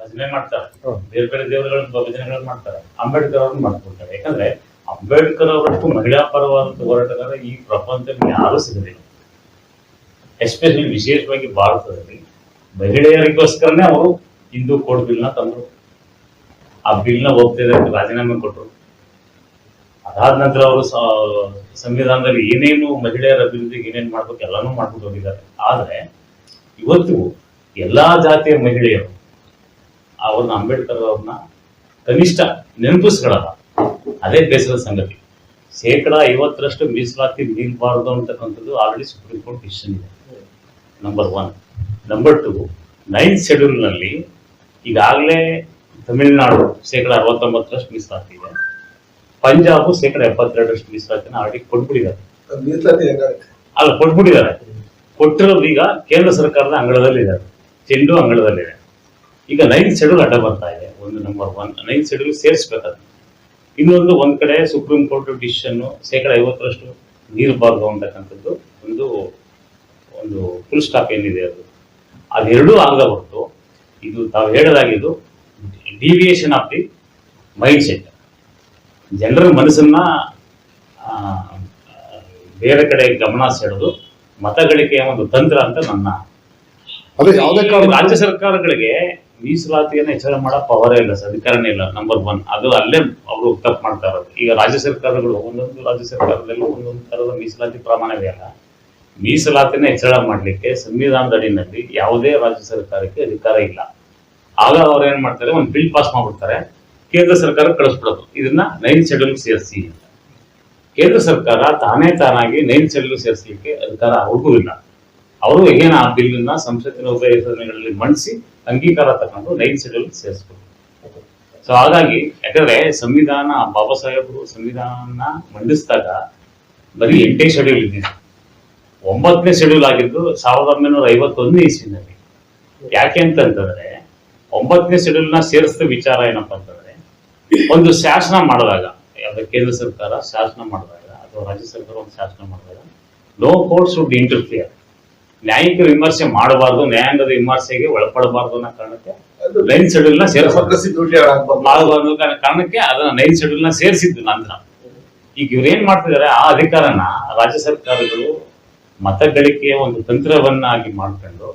ಭಜನೆ ಮಾಡ್ತಾರೆ. ಬೇರೆ ಬೇರೆ ದೇವರುಗಳ ಭಜನೆಗಳನ್ನ ಮಾಡ್ತಾರೆ. ಅಂಬೇಡ್ಕರ್ ಅವ್ರನ್ನ ಮಾಡ್ಕೊಳ್ತಾರೆ. ಯಾಕಂದ್ರೆ ಅಂಬೇಡ್ಕರ್ ಅವರಷ್ಟು ಮಹಿಳಾ ಪರವಾದ ಹೋರಾಟಗಾರ ಈ ಪ್ರಪಂಚದಲ್ಲಿ ಯಾರು ಸಿಗಲಿಲ್ಲ. ಎಸ್ಪೆಷಲಿ ವಿಶೇಷವಾಗಿ ಭಾರತದಲ್ಲಿ ಮಹಿಳೆಯರಿಗೋಸ್ಕರನೇ ಅವರು ಹಿಂದೂ ಕೋಡ್ ಬಿಲ್ನ ತಂದರು. ಆ ಬಿಲ್ನ ಹೋಗ್ತಿದ್ರೆ ರಾಜೀನಾಮೆ ಕೊಟ್ಟರು ಅದಾದ ನಂತರ ಅವರು ಸಂವಿಧಾನದಲ್ಲಿ ಏನೇನು ಮಹಿಳೆಯರ ಅಭಿವೃದ್ಧಿಗೆ ಏನೇನು ಮಾಡ್ಬೇಕು ಎಲ್ಲನೂ ಮಾಡ್ಬಿಟ್ಟು ಹೋಗಿದ್ದಾರೆ. ಆದರೆ ಇವತ್ತು ಎಲ್ಲಾ ಜಾತಿಯ ಮಹಿಳೆಯರು ಅವ್ರನ್ನ ಅಂಬೇಡ್ಕರ್ ಅವ್ರನ್ನ ಕನಿಷ್ಠ ನೆನಪಿಸ್ಕೊಳ್ಳಲ್ಲ. ಅದೇ ಬೇಸರದ ಸಂಗತಿ. ಶೇಕಡ ಐವತ್ತರಷ್ಟು ಮೀಸಲಾತಿ ನೀಡಬಾರದು ಅಂತಕ್ಕಂಥದ್ದು ಆಲ್ರೆಡಿ ಸುಪ್ರೀಂ ಕೋರ್ಟ್ ಡಿಸಿಷನ್ ಇದೆ. Number one number two nine ಶೆಡ್ಯೂಲ್ನಲ್ಲಿ ಈಗಾಗಲೇ ತಮಿಳುನಾಡು ಶೇಕಡ ಅರವತ್ತೊಂಬತ್ತರಷ್ಟು ಮೀಸಲಾತಿ ಇದೆ. ಪಂಜಾಬ್ ಶೇಕಡ ಎಪ್ಪತ್ತೆರಡರಷ್ಟು ಮೀಸಲಾತಿನ ಆಲ್ರೆಡಿ ಕೊಟ್ಬಿಟ್ಟಿದ್ದಾರೆ. ಅಲ್ಲ ಕೊಟ್ಬಿಟ್ಟಿದ್ದಾರೆ. ಕೊಟ್ಟಿರೋದು ಈಗ ಕೇಂದ್ರ ಸರ್ಕಾರದ ಅಂಗಳದಲ್ಲಿ ಇದ್ದಾರೆ ಚೆಂಡು ಅಂಗಳದಲ್ಲಿದೆ. ಈಗ ನೈನ್ ಶೆಡ್ಯೂಲ್ ಅಡ್ಡ ಬರ್ತಾ ಇದೆ. ಒಂದು ನಂಬರ್ ಒನ್ ನೈನ್ ಶೆಡ್ಯೂಲ್ ಸೇರಿಸ್ಬೇಕಾದ್ರೆ. ಇನ್ನೊಂದು ಒಂದ್ ಕಡೆ ಸುಪ್ರೀಂ ಕೋರ್ಟ್ ಡಿಸಿಷನ್ ಶೇಕಡ ಐವತ್ತರಷ್ಟು ನೀರಬಾರ್ದು ಅಂತಕ್ಕಂಥದ್ದು ಒಂದು ಒಂದು ಫುಲ್ ಸ್ಟಾಪ್ ಏನಿದೆ ಅದು. ಅದೆರಡೂ ಆಗದ ಹೊರತು ಇದು ತಾವು ಹೇಳದಾಗಿದ್ದು deviation of the mind set ಜನರ ಮನಸ್ಸನ್ನ ಬೇರೆ ಕಡೆ ಗಮನ ಸೆಳೆದು ಮತಗಳಿಕೆಯ ಒಂದು ತಂತ್ರ ಅಂತ ನನ್ನ ಅದೇ ಯಾವುದೇ ರಾಜ್ಯ ಸರ್ಕಾರಗಳಿಗೆ ಮೀಸಲಾತಿಯನ್ನು ಹೆಚ್ಚಳ ಮಾಡೋ ಪವರೇ ಇಲ್ಲ ಸರ್, ಅಧಿಕಾರನೇ ಇಲ್ಲ ನಂಬರ್ ಒನ್ ಅದು ಅಲ್ಲೇ ಅವರು ತಪ್ಪು ಮಾಡ್ತಾ ಇರೋದು. ಈಗ ರಾಜ್ಯ ಸರ್ಕಾರಗಳು, ಒಂದೊಂದು ರಾಜ್ಯ ಸರ್ಕಾರದಲ್ಲೂ ಒಂದೊಂದು ತರದ ಮೀಸಲಾತಿ ಪ್ರಮಾಣವೇ ಅಲ್ಲ. ಮೀಸಲಾತಿನ ಹೆಚ್ಚಳ ಮಾಡಲಿಕ್ಕೆ ಸಂವಿಧಾನದ ಅಡಿನಲ್ಲಿ ಯಾವುದೇ ರಾಜ್ಯ ಸರ್ಕಾರಕ್ಕೆ ಅಧಿಕಾರ ಇಲ್ಲ. ಆಗ ಅವ್ರು ಏನ್ ಮಾಡ್ತಾರೆ, ಒಂದು ಬಿಲ್ ಪಾಸ್ ಮಾಡ್ಬಿಡ್ತಾರೆ. ಕೇಂದ್ರ ಸರ್ಕಾರ ಕಳಿಸ್ಬಿಡೋದು. ಇದನ್ನ ನೈನ್ ಶೆಡ್ಯೂಲ್ ಸೇರಿಸಿ ಕೇಂದ್ರ ಸರ್ಕಾರ ತಾನೇ ತಾನಾಗಿ ನೈನ್ ಶೆಡ್ಯೂಲ್ ಸೇರಿಸಲಿಕ್ಕೆ ಅಧಿಕಾರ ಅವ್ರಿಗೂ ಇಲ್ಲ. ಅವರು ಏನು ಆ ಬಿಲ್ನ ಸಂಸತ್ತಿನ ಉಭಯ ಸದನಗಳಲ್ಲಿ ಮಂಡಿಸಿ ಅಂಗೀಕಾರ ತಗೊಂಡು ನೈನ್ ಶೆಡ್ಯೂಲ್ ಸೇರಿಸ್ಬೇಕು ಸೊ ಹಾಗಾಗಿ ಯಾಕಂದ್ರೆ ಸಂವಿಧಾನ, ಬಾಬಾ ಸಾಹೇಬರು ಸಂವಿಧಾನ ಮಂಡಿಸಿದಾಗ ಬರೀ ಎಂಟೇ ಶೆಡ್ಯೂಲ್ ಇದೆ. ಒಂಬತ್ತನೇ ಶೆಡ್ಯೂಲ್ ಆಗಿದ್ದು ಸಾವಿರದ ಒಂಬೈನೂರ ಐವತ್ತೊಂದನೇ ಇಸ್ವಿನಲ್ಲಿ. ಯಾಕೆ ಅಂತಂತಂದ್ರೆ ಒಂಬತ್ತನೇ ಶೆಡ್ಯೂಲ್ನ ಸೇರಿಸಿದ ವಿಚಾರ ಏನಪ್ಪಾ ಅಂತಂದ್ರೆ, ಒಂದು ಶಾಸನ ಮಾಡಿದಾಗ, ಯಾವ್ದು ಕೇಂದ್ರ ಸರ್ಕಾರ ಶಾಸನ ಮಾಡಿದಾಗ ಅಥವಾ ರಾಜ್ಯ ಸರ್ಕಾರ ಒಂದು ಶಾಸನ ಮಾಡಿದಾಗ ನೋ ಕೋರ್ಟ್ ಶುಡ್ ಇಂಟರ್ಫಿಯರ್ ನ್ಯಾಯಿಕ ವಿಮರ್ಶೆ ಮಾಡಬಾರ್ದು ನ್ಯಾಯಾಂಗದ ವಿಮರ್ಶೆಗೆ ಒಳಪಡಬಾರ್ದು ಅನ್ನೋ ಕಾರಣಕ್ಕೆ ಲೈನ್ ಶೆಡ್ಯೂಲ್ನ ಸೇರಿಸಿದ್ದು. ಮಾಡಬಾರ್ದು ಅನ್ನೋ ಕಾರಣಕ್ಕೆ ಅದನ್ನ ಲೈನ್ ಶೆಡ್ಯೂಲ್ನ ಸೇರಿಸಿದ್ದು ನಂತರ. ಈಗ ಇವ್ರು ಏನ್ ಮಾಡ್ತಿದ್ದಾರೆ ಆ ಅಧಿಕಾರನ ರಾಜ್ಯ ಸರ್ಕಾರಗಳು ಮತ ಗಳಿಕೆಯ ಒಂದು ತಂತ್ರವನ್ನಾಗಿ ಮಾಡ್ಕೊಂಡು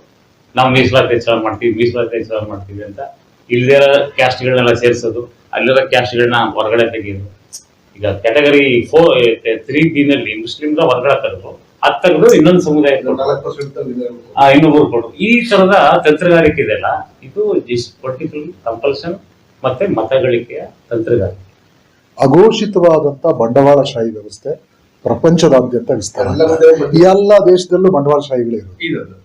ನಾವು ಮೀಸಲಾತಿ ಹೆಚ್ಚಳ ಮಾಡ್ತೀವಿ ಮೀಸಲಾತಿ ಹೆಚ್ಚಳ ಮಾಡ್ತೀವಿ ಅಂತ ಇಲ್ದಿರೋ ಕ್ಯಾಸ್ಟ್ಗಳನ್ನೆಲ್ಲ ಸೇರಿಸೋದು ಅಲ್ಲಿರೋ ಕ್ಯಾಸ್ಟ್ಗಳನ್ನ ಹೊರಗಡೆ ತೆಗೆಯೋದು. ಈಗ ಕ್ಯಾಟಗರಿ ಫೋರ್ ತ್ರೀ ಬಿ ನಲ್ಲಿ ಮುಸ್ಲಿಮ್ರ ಹೊರಗಡೆ ತೆಗೆದು ಅದು ತೆಗೆದು ಇನ್ನೊಂದು ಸಮುದಾಯ ಇನ್ನೊಬ್ಬರು ಕೊಡು. ಈ ತರದ ತಂತ್ರಗಾರಿಕೆ ಇದೆಲ್ಲ ಇದು ಪರ್ಟಿಕ್ಯುಲರ್ ಕಂಪಲ್ಷನ್ ಮತ್ತೆ ಮತಗಳಿಕೆಯ ತಂತ್ರಗಾರಿಕೆ. ಅಘೋಷಿತವಾದಂತ ಬಂಡವಾಳಶಾಹಿ ವ್ಯವಸ್ಥೆ ಪ್ರಪಂಚದಾದ್ಯಂತ ವಿಸ್ತಾರ ಎಲ್ಲ ದೇಶದಲ್ಲೂ ಬಂಡವಾಳಶಾಹಿಗಳೇ ಇರೋದು.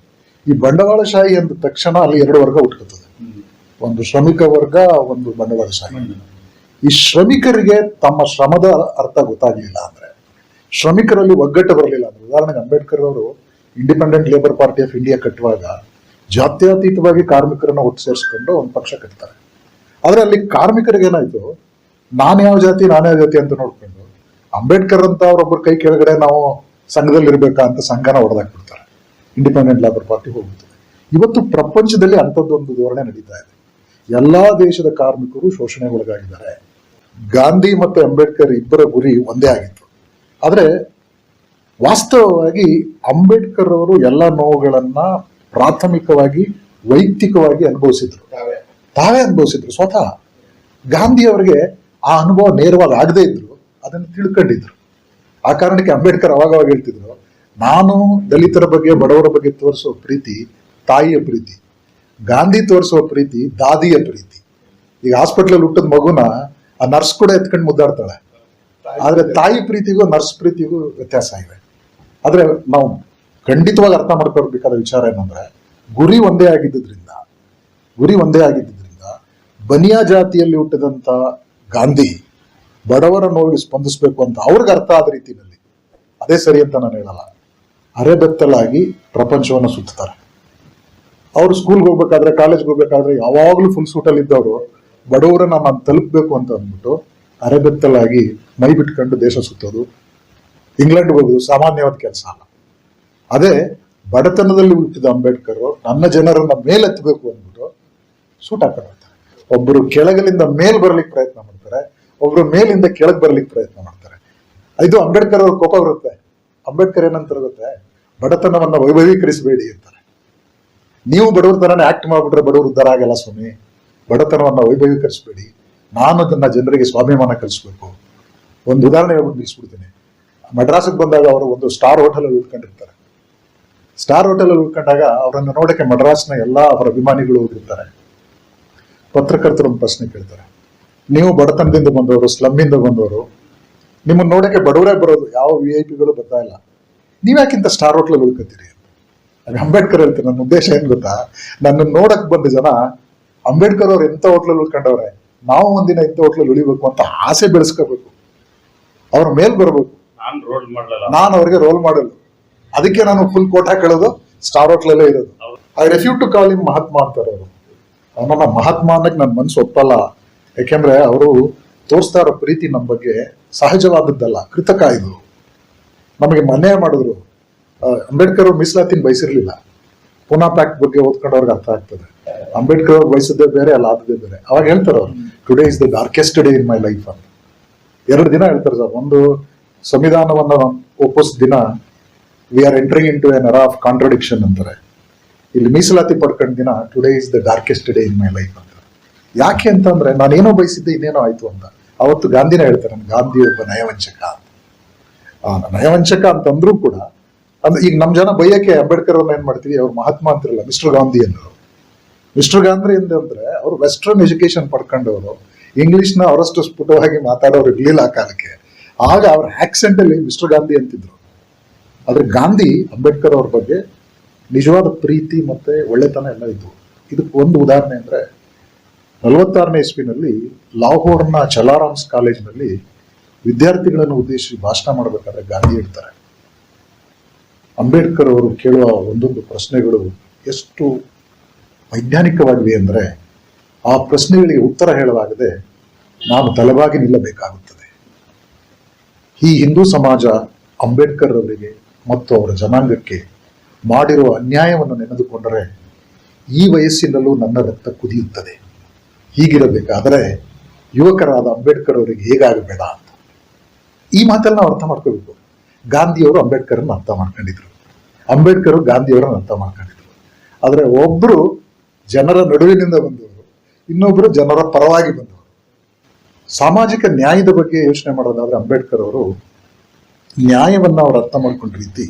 ಈ ಬಂಡವಾಳಶಾಹಿ ಅಂದ ತಕ್ಷಣ ಅಲ್ಲಿ ಎರಡು ವರ್ಗ ಉಟ್ಕೋತದೆ ಒಂದು ಶ್ರಮಿಕ ವರ್ಗ ಒಂದು ಬಂಡವಾಳಶಾಹಿ ಈ ಶ್ರಮಿಕರಿಗೆ ತಮ್ಮ ಶ್ರಮದ ಅರ್ಥ ಗೊತ್ತಾಗಲಿಲ್ಲ ಅಂದ್ರೆ ಶ್ರಮಿಕರಲ್ಲಿ ಒಗ್ಗಟ್ಟು ಬರಲಿಲ್ಲ. ಅಂದ್ರೆ ಉದಾಹರಣೆಗೆ ಅಂಬೇಡ್ಕರ್ ಅವರು Independent Labour Party of India ಕಟ್ಟುವಾಗ ಜಾತ್ಯತೀತವಾಗಿ ಕಾರ್ಮಿಕರನ್ನ ಒಟ್ಟು ಸೇರಿಸ್ಕೊಂಡು ಒಂದು ಪಕ್ಷ ಕಟ್ತಾರೆ. ಆದರೆ ಅಲ್ಲಿ ಕಾರ್ಮಿಕರಿಗೆ ಏನಾಯ್ತು? ನಾನು ಯಾವ ಜಾತಿ, ನಾನು ಜಾತಿ ಅಂತ ನೋಡ್ಕೊಂಡು ಅಂಬೇಡ್ಕರ್ ಅಂತ ಅವರೊಬ್ಬರ ಕೈ ಕೆಳಗಡೆ ನಾವು ಸಂಘದಲ್ಲಿ ಇರ್ಬೇಕಾ ಅಂತ ಸಂಘನ ಹೊಡೆದಾಕ್ಬಿಡ್ತಾರೆ. ಇಂಡಿಪೆಂಡೆಂಟ್ ಲೇಬರ್ ಪಾರ್ಟಿ ಹೋಗುತ್ತೆ ಇವತ್ತು ಪ್ರಪಂಚದಲ್ಲಿ ಅಂಥದ್ದೊಂದು ಧೋರಣೆ ನಡೀತಾ ಇದೆ. ಎಲ್ಲಾ ದೇಶದ ಕಾರ್ಮಿಕರು ಶೋಷಣೆ ಒಳಗಾಗಿದ್ದಾರೆ ಗಾಂಧಿ ಮತ್ತು ಅಂಬೇಡ್ಕರ್ ಇಬ್ಬರ ಗುರಿ ಒಂದೇ ಆಗಿತ್ತು. ಆದ್ರೆ ವಾಸ್ತವವಾಗಿ ಅಂಬೇಡ್ಕರ್ ಅವರು ಎಲ್ಲ ನೋವುಗಳನ್ನ ಪ್ರಾಥಮಿಕವಾಗಿ ವೈಯಕ್ತಿಕವಾಗಿ ಅನುಭವಿಸಿದ್ರು. ತಾವೇ. ಅನುಭವಿಸಿದ್ರು. ಸ್ವತಃ ಗಾಂಧಿ ಅವರಿಗೆ ಆ ಅನುಭವ ನೇರವಾಗಿ ಆಗದೇ ಇದ್ರು ಅದನ್ನು ತಿಳ್ಕೊಂಡಿದ್ರು. ಆ ಕಾರಣಕ್ಕೆ ಅಂಬೇಡ್ಕರ್ ಅವಾಗವಾಗ ಅವಾಗ ಹೇಳ್ತಿದ್ರು ನಾನು ದಲಿತರ ಬಗ್ಗೆ ಬಡವರ ಬಗ್ಗೆ ತೋರಿಸೋ ಪ್ರೀತಿ ತಾಯಿಯ ಪ್ರೀತಿ ಗಾಂಧಿ ತೋರಿಸುವ ಪ್ರೀತಿ ದಾದಿಯ ಪ್ರೀತಿ. ಈಗ ಹಾಸ್ಪಿಟ್ಲಲ್ಲಿ ಹುಟ್ಟಿದ ಮಗುನ ಆ ನರ್ಸ್ ಕೂಡ ಎತ್ಕೊಂಡು ಮುದ್ದಾಡ್ತಾಳೆ. ಆದ್ರೆ ತಾಯಿ ಪ್ರೀತಿಗೂ ನರ್ಸ್ ಪ್ರೀತಿಗೂ ವ್ಯತ್ಯಾಸ ಇದೆ. ಆದರೆ ನಾವು ಖಂಡಿತವಾಗಿ ಅರ್ಥ ಮಾಡ್ಕೊಳ್ಬೇಕಾದ ವಿಚಾರ ಏನಂದ್ರೆ, ಗುರಿ ಒಂದೇ ಆಗಿದ್ದರಿಂದ ಗುರಿ ಒಂದೇ ಆಗಿದ್ದರಿಂದ ಬನಿಯಾ ಜಾತಿಯಲ್ಲಿ ಹುಟ್ಟಿದಂಥ ಗಾಂಧಿ ಬಡವರ ನೋವಿಗೆ ಸ್ಪಂದಿಸಬೇಕು ಅಂತ ಅವ್ರಿಗೆ ಅರ್ಥ ಆದ ರೀತಿಯಲ್ಲಿ. ಅದೇ ಸರಿ ಅಂತ ನಾನು ಹೇಳಲ್ಲ. ಅರೆಬೆತ್ತಲಾಗಿ ಪ್ರಪಂಚವನ್ನು ಸುತ್ತಾರೆ ಅವರು ಸ್ಕೂಲ್ಗೆ ಹೋಗ್ಬೇಕಾದ್ರೆ ಕಾಲೇಜ್ಗೆ ಹೋಗ್ಬೇಕಾದ್ರೆ ಯಾವಾಗಲೂ ಫುಲ್ ಸೂಟಲ್ಲಿ ಇದ್ದವರು, ಬಡವರನ್ನ ನಾನು ತಲುಪಬೇಕು ಅಂತ ಅಂದ್ಬಿಟ್ಟು ಅರೆಬೆತ್ತಲಾಗಿ ಮೈ ಬಿಟ್ಕೊಂಡು ದೇಶ ಸುತ್ತೋದು. ಇಂಗ್ಲೆಂಡ್ ಹೋಗೋದು ಸಾಮಾನ್ಯವಾದ ಕೆಲಸ ಅಲ್ಲ. ಅದೇ ಬಡತನದಲ್ಲಿ ಹುಟ್ಟಿದ ಅಂಬೇಡ್ಕರ್ ನನ್ನ ಜನರನ್ನ ಮೇಲೆತ್ತಬೇಕು ಅಂದ್ಬಿಟ್ಟು ಸೂಟ್ ಹಾಕೊಂಡಿರ್ತಾರೆ ಒಬ್ಬರು ಕೆಳಗಲಿಂದ ಮೇಲ್ ಬರ್ಲಿಕ್ಕೆ ಪ್ರಯತ್ನ ಮಾಡ್ತಾರೆ, ಒಬ್ರು ಮೇಲಿಂದ ಕೆಳಗೆ ಬರ್ಲಿಕ್ಕೆ ಪ್ರಯತ್ನ ಮಾಡ್ತಾರೆ. ಇದು ಅಂಬೇಡ್ಕರ್ ಅವ್ರ ಕೋಪ ಬರುತ್ತೆ. ಅಂಬೇಡ್ಕರ್ ಏನಂತಾರೆ ಇರುತ್ತೆ ಬಡತನವನ್ನ ವೈಭವೀಕರಿಸಬೇಡಿ ಅಂತಾರೆ. ನೀವು ಬಡವ್ರ ತರನೇ ಆಕ್ಟ್ ಮಾಡ್ಬಿಟ್ರೆ ಬಡವರು ಉದ್ಧಾರ ಆಗಲ್ಲ ಸ್ವಾಮಿ. ಬಡತನವನ್ನ ವೈಭವೀಕರಿಸಬೇಡಿ. ನಾನು ಅದನ್ನ ಜನರಿಗೆ ಸ್ವಾಭಿಮಾನ ಕಲಿಸ್ಬೇಕು. ಒಂದು ಉದಾಹರಣೆ ನಿಲ್ಲಿಸ್ಬಿಡ್ತೀನಿ. ಮಡ್ರಾಸಿಗೆ ಬಂದಾಗ ಅವರು ಒಂದು ಸ್ಟಾರ್ ಹೋಟೆಲ್ ಅಲ್ಲಿ ಉಳ್ಕೊಂಡಿರ್ತಾರೆ. ಸ್ಟಾರ್ ಹೋಟೆಲ್ ಅಲ್ಲಿ ಉಳ್ಕೊಂಡಾಗ ಅವರನ್ನು ನೋಡಕ್ಕೆ ಮಡ್ರಾಸ್ನ ಎಲ್ಲಾ ಅವರ ಅಭಿಮಾನಿಗಳು ಹೋಗಿರ್ತಾರೆ. ಪತ್ರಕರ್ತರು ಒಂದು ಪ್ರಶ್ನೆ ಕೇಳ್ತಾರೆ. ನೀವು ಬಡತನದಿಂದ ಬಂದವರು, ಸ್ಲಮ್ಮಿಂದ ಬಂದವರು, ನಿಮ್ಮನ್ನ ನೋಡಕ್ಕೆ ಬಡವರೇ ಬರೋದು, ಯಾವ ವಿ ಐ ಪಿಗಳು ಬರ್ತಾ ಇಲ್ಲ. ನೀವ್ಯಾಕಿಂತ ಸ್ಟಾರ್ ಹೋಟ್ಲಲ್ಲಿ ಉಳ್ಕೊತೀರಿ ಆಗ ಅಂಬೇಡ್ಕರ್ ಹೇಳ್ತಾರೆ, ನನ್ನ ಉದ್ದೇಶ ಏನ್ ಗೊತ್ತಾ? ನನ್ನ ನೋಡಕ್ ಬಂದ ಜನ ಅಂಬೇಡ್ಕರ್ ಅವ್ರು ಎಂತ ಹೋಟ್ಲಲ್ಲಿ ಉಳ್ಕೊಂಡವ್ರೆ? ನಾವು ಒಂದಿನ ಇಂಥ ಹೋಟ್ಲಲ್ಲಿ ಉಳಿಬೇಕು ಅಂತ ಆಸೆ ಬೆಳೆಸ್ಕೋಬೇಕು. ಅವ್ರ ಮೇಲ್ ಬರಬೇಕು. ನಾನ್ ರೋಲ್ ಮಾಡಲ್ಲ ನಾನು ಅವ್ರಿಗೆ ರೋಲ್ ಮಾಡಲ್ಲ ಅದಕ್ಕೆ ನಾನು ಫುಲ್ ಕೋಟಾ ಕೇಳೋದು ಸ್ಟಾರ್ ಹೋಟ್ಲಲ್ಲೇ ಇರೋದು. I refuse to call him Mahatma ಅಂತಾರೆ ಅವರು. ಅವನನ್ನ ಮಹಾತ್ಮ ಅನ್ನಕ್ಕೆ ನನ್ನ ಮನ್ಸು ಒಪ್ಪಲ್ಲ. ಯಾಕೆಂದ್ರೆ ಅವರು ತೋರಿಸ್ತಾ ಇರೋ ಪ್ರೀತಿ ನಮ್ಮ ಬಗ್ಗೆ ಸಹಜವಾದದ್ದಲ್ಲ ಕೃತಕ ಇದು. ನಮಗೆ ಮನೆ ಮಾಡಿದ್ರು. ಅಂಬೇಡ್ಕರ್ ಮೀಸಲಾತಿನ ಬಯಸಿರ್ಲಿಲ್ಲ. ಪುನಾ ಪ್ಯಾಕ್ಟ್ ಬಗ್ಗೆ ಓದ್ಕೊಂಡವ್ರಿಗೆ ಅರ್ಥ ಆಗ್ತದೆ. ಅಂಬೇಡ್ಕರ್ ಅವ್ರು ಬಯಸಿದ್ದೇ ಬೇರೆ, ಅಲ್ಲ ಆದದೇ ಬೇರೆ. ಅವಾಗ ಹೇಳ್ತಾರೆ ಅವ್ರು today is the darkest day in my life ಅಂತ. ಎರಡು ದಿನ ಹೇಳ್ತಾರೆ ಸರ್. ಒಂದು ಸಂವಿಧಾನವನ್ನು ಒಪ್ಪಿಸ್ ದಿನ we are entering into an era of contradiction ಅಂತಾರೆ. ಇಲ್ಲಿ ಮೀಸಲಾತಿ ಪಡ್ಕೊಂಡ ದಿನ today is the darkest day in my life ಅಂತ ಯಾಕೆ ಅಂತಂದ್ರೆ ನಾನೇನೋ ಬಯಸಿದ್ದೆ ಇನ್ನೇನೋ ಆಯ್ತು ಅಂತ. ಅವತ್ತು ಗಾಂಧಿನ ಹೇಳ್ತಾರೆ ನಾನು ಗಾಂಧಿ ಒಬ್ಬ ನಯವಂಚಕ ಅಂತ. ನಯವಂಚಕ ಅಂತಂದ್ರೂ ಕೂಡ ಅಂದ್ರೆ ಈಗ ನಮ್ ಜನ ಬೈಯಕ್ಕೆ ಅಂಬೇಡ್ಕರ್ ಅವ್ರನ್ನ ಏನ್ ಮಾಡ್ತೀವಿ? ಅವ್ರು ಮಹಾತ್ಮ ಅಂತಿರಲ್ಲ ಮಿಸ್ಟರ್ ಗಾಂಧಿ ಅನ್ನೋರು. ಮಿಸ್ಟರ್ ಗಾಂಧಿ ಅಂದ್ರೆ, ಅವರು ವೆಸ್ಟರ್ನ್ ಎಜುಕೇಶನ್ ಪಡ್ಕೊಂಡವರು ಇಂಗ್ಲಿಷ್ನ ಅವರಷ್ಟು ಸ್ಫುಟವಾಗಿ ಮಾತಾಡೋರು ಇರ್ಲಿಲ್ಲ ಆ ಕಾಲಕ್ಕೆ. ಆಗ ಅವ್ರ ಆಕ್ಸೆಂಟ್ ಅಲ್ಲಿ ಮಿಸ್ಟರ್ ಗಾಂಧಿ ಅಂತಿದ್ರು. ಆದ್ರೆ ಗಾಂಧಿ, ಅಂಬೇಡ್ಕರ್ ಅವ್ರ ಬಗ್ಗೆ ನಿಜವಾದ ಪ್ರೀತಿ ಮತ್ತೆ ಒಳ್ಳೆತನ ಎಲ್ಲ ಇದ್ವು ಇದಕ್ಕೆ ಒಂದು ಉದಾಹರಣೆ ಅಂದ್ರೆ, ನಲವತ್ತಾರನೇ ಇಸ್ವಿನಲ್ಲಿ ಲಾಹೋರ್ನ ಚಲಾರಾಮ್ಸ್ ಕಾಲೇಜಿನಲ್ಲಿ ವಿದ್ಯಾರ್ಥಿಗಳನ್ನು ಉದ್ದೇಶಿಸಿ ಭಾಷಣ ಮಾಡಬೇಕಾದ್ರೆ ಗಾಂಧಿ ಹೇಳ್ತಾರೆ. ಅಂಬೇಡ್ಕರ್ ಅವರು ಕೇಳುವ ಒಂದೊಂದು ಪ್ರಶ್ನೆಗಳು ಎಷ್ಟು ವೈಜ್ಞಾನಿಕವಾಗಿವೆ ಅಂದರೆ ಆ ಪ್ರಶ್ನೆಗಳಿಗೆ ಉತ್ತರ ಹೇಳಲಾಗದೆ ನಾವು ತಲೆಬಾಗಿ ನಿಲ್ಲಬೇಕಾಗುತ್ತದೆ. ಈ ಹಿಂದೂ ಸಮಾಜ ಅಂಬೇಡ್ಕರ್ ಅವರಿಗೆ ಮತ್ತು ಅವರ ಜನಾಂಗಕ್ಕೆ ಮಾಡಿರುವ ಅನ್ಯಾಯವನ್ನು ನೆನೆದುಕೊಂಡರೆ ಈ ವಯಸ್ಸಿನಲ್ಲೂ ನನ್ನ ರಕ್ತ ಕುದಿಯುತ್ತದೆ. ಹೀಗಿರಬೇಕಾದರೆ ಯುವಕರಾದ ಅಂಬೇಡ್ಕರ್ ಅವರಿಗೆ ಹೇಗಾಗಬೇಡ ಅಂತ. ಈ ಮಾತನ್ನ ನಾವು ಅರ್ಥ ಮಾಡ್ಕೋಬೇಕು. ಗಾಂಧಿಯವರು ಅಂಬೇಡ್ಕರ್ನ ಅರ್ಥ ಮಾಡ್ಕೊಂಡಿದ್ರು. ಅಂಬೇಡ್ಕರ್ ಗಾಂಧಿಯವರನ್ನು ಅಂತ ಮಾಡ್ಕೊಂಡಿದ್ರು. ಆದರೆ ಒಬ್ಬರು ಜನರ ನಡುವಿನಿಂದ ಬಂದವರು ಇನ್ನೊಬ್ಬರು ಜನರ ಪರವಾಗಿ ಬಂದವರು. ಸಾಮಾಜಿಕ ನ್ಯಾಯದ ಬಗ್ಗೆ ಯೋಚನೆ ಮಾಡೋದಾದ್ರೆ ಅಂಬೇಡ್ಕರ್ ಅವರು ನ್ಯಾಯವನ್ನು ಅವರು ಅರ್ಥ ಮಾಡ್ಕೊಂಡ ರೀತಿ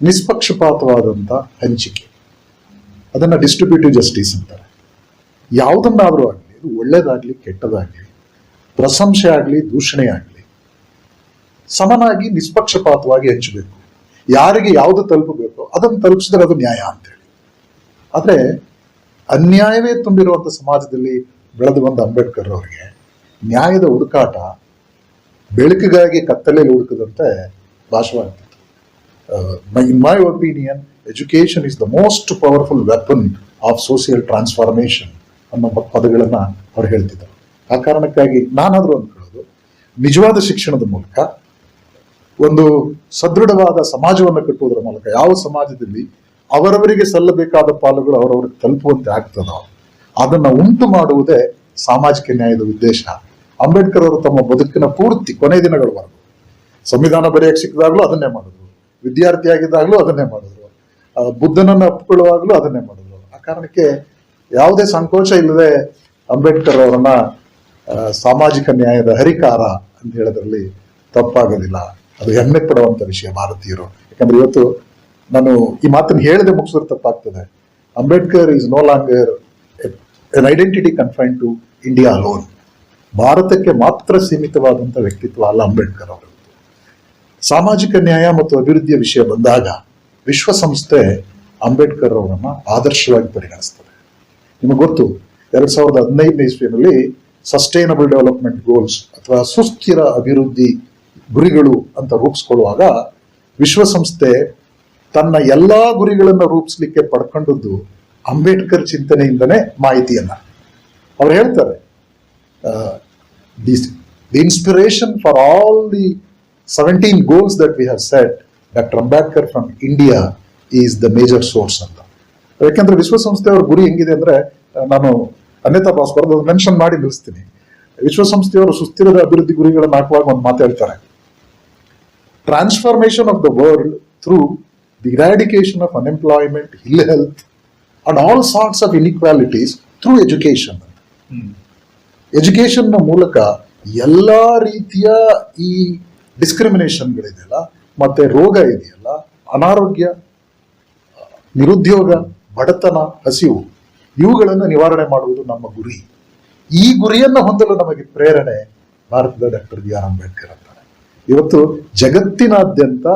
ನಿಷ್ಪಕ್ಷಪಾತವಾದಂತ ಹಂಚಿಕೆ. ಅದನ್ನ ಡಿಸ್ಟ್ರಿಬ್ಯೂಟಿವ್ ಜಸ್ಟಿಸ್ ಅಂತಾರೆ. ಯಾವುದನ್ನಾದರೂ ಆಗಲಿ ಇದು ಒಳ್ಳೇದಾಗ್ಲಿ, ಕೆಟ್ಟದಾಗಲಿ, ಪ್ರಶಂಸೆ ಆಗಲಿ, ದೂಷಣೆ ಆಗಲಿ, ಸಮನಾಗಿ ನಿಷ್ಪಕ್ಷಪಾತವಾಗಿ ಹಂಚಬೇಕು. ಯಾರಿಗೆ ಯಾವುದು ತಲುಪಬೇಕೋ ಅದನ್ನು ತಲುಪಿಸಿದ್ರೆ ಅದು ನ್ಯಾಯ ಅಂತೇಳಿ. ಆದರೆ ಅನ್ಯಾಯವೇ ತುಂಬಿರುವಂಥ ಸಮಾಜದಲ್ಲಿ ಬೆಳೆದು ಬಂದ ಅಂಬೇಡ್ಕರ್ ಅವರಿಗೆ ನ್ಯಾಯದ ಹುಡುಕಾಟ ಬೆಳಕಿಗಾಗಿ ಕತ್ತಲೆಯಲ್ಲಿ ಹುಡುಕದಂತೆ ಭಾಷವಾಗ್ತಿತ್ತು my in my opinion education is the most powerful weapon of social transformation ಅನ್ನೋ ಪದಗಳನ್ನ ಅವ್ರು ಹೇಳ್ತಿದ್ದರು ಆ ಕಾರಣಕ್ಕಾಗಿ ನಾನಾದರೂ ಅಂದ್ಕೊಳ್ಳೋದು, ನಿಜವಾದ ಶಿಕ್ಷಣದ ಮೂಲಕ ಒಂದು ಸದೃಢವಾದ ಸಮಾಜವನ್ನು ಕಟ್ಟುವುದರ ಮೂಲಕ ಯಾವ ಸಮಾಜದಲ್ಲಿ ಅವರವರಿಗೆ ಸಲ್ಲಬೇಕಾದ ಪಾಲುಗಳು ಅವರವರಿಗೆ ತಲುಪುವಂತೆ ಆಗ್ತದೋ ಅದನ್ನು ಉಂಟು ಮಾಡುವುದೇ ಸಾಮಾಜಿಕ ನ್ಯಾಯದ ಉದ್ದೇಶ. ಅಂಬೇಡ್ಕರ್ ಅವರು ತಮ್ಮ ಬದುಕಿನ ಪೂರ್ತಿ ಕೊನೆ ದಿನಗಳವರೆಗೂ ಸಂವಿಧಾನ ಬರೆಯಕ್ಕೆ ಸಿಕ್ಕಿದಾಗಲೂ ಅದನ್ನೇ ಮಾಡಿದ್ರು. ವಿದ್ಯಾರ್ಥಿಯಾಗಿದ್ದಾಗಲೂ ಅದನ್ನೇ ಮಾಡಿದ್ರು. ಬುದ್ಧನನ್ನು ಒಪ್ಪಿಕೊಳ್ಳುವಾಗಲೂ ಅದನ್ನೇ ಮಾಡಿದ್ರು. ಆ ಕಾರಣಕ್ಕೆ ಯಾವುದೇ ಸಂಕೋಚ ಇಲ್ಲದೆ ಅಂಬೇಡ್ಕರ್ ಅವರನ್ನ ಸಾಮಾಜಿಕ ನ್ಯಾಯದ ಹರಿಕಾರ ಅಂತ ಹೇಳೋದ್ರಲ್ಲಿ ತಪ್ಪಾಗೋದಿಲ್ಲ. ಅದು ಹೆಮ್ಮೆ ಪಡುವಂಥ ವಿಷಯ ಭಾರತೀಯರು. ಯಾಕಂದ್ರೆ ಇವತ್ತು ನಾನು ಈ ಮಾತನ್ನು ಹೇಳದೆ ಮುಗಿಸಿದ್ರೆ ತಪ್ಪಾಗ್ತದೆ. Ambedkar is no longer an identity confine to India alone ಭಾರತಕ್ಕೆ ಮಾತ್ರ ಸೀಮಿತವಾದಂಥ ವ್ಯಕ್ತಿತ್ವ ಅಲ್ಲ ಅಂಬೇಡ್ಕರ್ ಅವರು. ಸಾಮಾಜಿಕ ನ್ಯಾಯ ಮತ್ತು ಅಭಿವೃದ್ಧಿಯ ವಿಷಯ ಬಂದಾಗ ವಿಶ್ವಸಂಸ್ಥೆ ಅಂಬೇಡ್ಕರ್ ಅವರನ್ನು ಆದರ್ಶವಾಗಿ ಪರಿಗಣಿಸ್ತದೆ. ನಿಮಗೆ ಗೊತ್ತು, ಎರಡ್ ಸಾವಿರದ ಹದಿನೈದನೇ ಇಸ್ವಿನಲ್ಲಿ ಸಸ್ಟೈನಬಲ್ ಡೆವಲಪ್ಮೆಂಟ್ ಗೋಲ್ಸ್ ಅಥವಾ ಸುಸ್ಥಿರ ಅಭಿವೃದ್ಧಿ ಗುರಿಗಳು ಅಂತ ರೂಪಿಸ್ಕೊಳ್ಳುವಾಗ ವಿಶ್ವಸಂಸ್ಥೆ ತನ್ನ ಎಲ್ಲ ಗುರಿಗಳನ್ನು ರೂಪಿಸ್ಲಿಕ್ಕೆ ಪಡ್ಕೊಂಡದ್ದು ಅಂಬೇಡ್ಕರ್ ಚಿಂತನೆಯಿಂದನೇ ಮಾಹಿತಿಯನ್ನ. ಅವ್ರು ಹೇಳ್ತಾರೆ the inspiration for all the seventeen goals that we have set doctor Ambedkar from India is the major source ಅಂತ. ಯಾಕೆಂದ್ರೆ ವಿಶ್ವಸಂಸ್ಥೆಯವ್ರ ಗುರಿ ಹೆಂಗಿದೆ ಅಂದ್ರೆ, ನಾನು ಅನ್ಯತಾ ಭಾಸ್ಕರ್ ಮೆನ್ಷನ್ ಮಾಡಿ ನಿಲ್ಲಿಸ್ತೀನಿ. ವಿಶ್ವಸಂಸ್ಥೆಯವರು ಸುಸ್ಥಿರದ ಅಭಿವೃದ್ಧಿ ಗುರಿಗಳನ್ನು ಹಾಕುವಾಗ ಒಂದು ಮಾತು transformation of the world through the eradication of unemployment ill health and all sorts of inequalities through education ಎಜುಕೇಶನ್ನ ಮೂಲಕ ಎಲ್ಲ ರೀತಿಯ ಈ ಡಿಸ್ಕ್ರಿಮಿನೇಷನ್ಗಳಿದೆಯಲ್ಲ ಮತ್ತೆ ರೋಗ ಇದೆಯಲ್ಲ ಅನಾರೋಗ್ಯ ನಿರುದ್ಯೋಗ ಬಡತನ ಹಸಿವು ಇವುಗಳನ್ನು ನಿವಾರಣೆ ಮಾಡುವುದು ನಮ್ಮ ಗುರಿ. ಈ ಗುರಿಯನ್ನು ಹೊಂದಲು ನಮಗೆ ಪ್ರೇರಣೆ ಭಾರತದ ಡಾಕ್ಟರ್ ಬಿ ಆರ್ ಅಂಬೇಡ್ಕರ್ ಇವತ್ತು ಜಗತ್ತಿನಾದ್ಯಂತ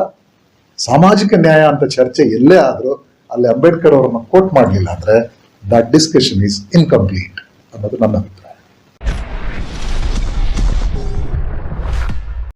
ಸಾಮಾಜಿಕ ನ್ಯಾಯ ಅಂತ ಚರ್ಚೆ ಎಲ್ಲೇ ಆದರೂ ಅಲ್ಲಿ ಅಂಬೇಡ್ಕರ್ ಅವರನ್ನು ಕೋಟ್ ಮಾಡಲಿಲ್ಲ ಅಂದರೆ ದಟ್ ಡಿಸ್ಕಷನ್ ಈಸ್ ಇನ್ಕಂಪ್ಲೀಟ್ ಅನ್ನೋದು ನನ್ನ ಅಭಿಪ್ರಾಯ.